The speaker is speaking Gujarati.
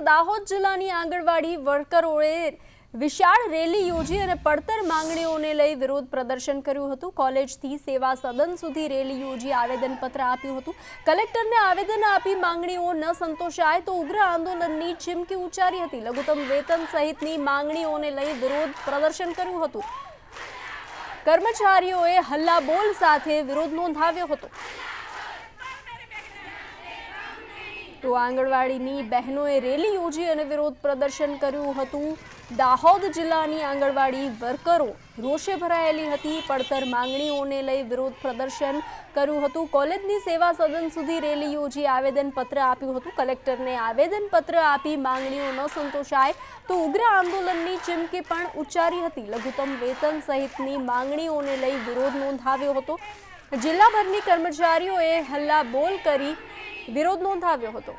દાહોદ જિલ્લાની આંગણવાડી વર્કરોએ વિશાળ રેલી યોજી અને પડતર માંગણીઓને લઈ વિરોધ પ્રદર્શન કર્યું હતું. કોલેજથી સેવા સદન સુધી રેલી યોજી આવેદનપત્ર આપ્યું હતું. કલેક્ટરને આવેદન આપી માંગણીઓ ન સંતોષાય તો ઉગ્ર આંદોલનની ચીમકી ઉચ્ચારી હતી. લઘુત્તમ વેતન સહિતની માંગણીઓને લઈ વિરોધ પ્રદર્શન કર્યું હતું. કર્મચારીઓએ હલ્લાબોલ સાથે વિરોધ નોંધાવ્યો હતો. તો આંગણવાડીની બહેનોએ રેલી યોજી અને વિરોધ પ્રદર્શન કર્યું હતું. દાહોદ જિલ્લાની આંગણવાડી વર્કરો રોષે ભરાયેલી હતી. પડતર માંગણીઓને લઈ વિરોધ પ્રદર્શન કર્યું હતું. કોલેજની સેવા સદન સુધી રેલી યોજી આવેદનપત્ર આપ્યું હતું. કલેક્ટરને આવેદનપત્ર આપી માંગણીઓ ન સંતોષાય તો ઉગ્ર આંદોલનની ચીમકી પણ ઉચ્ચારી હતી. લઘુત્તમ વેતન સહિતની માંગણીઓને લઈ વિરોધ નોંધાવ્યો હતો. જિલ્લાભરની કર્મચારીઓએ હલ્લા બોલ કરી વિરોધ નોંધાવ્યો હતો.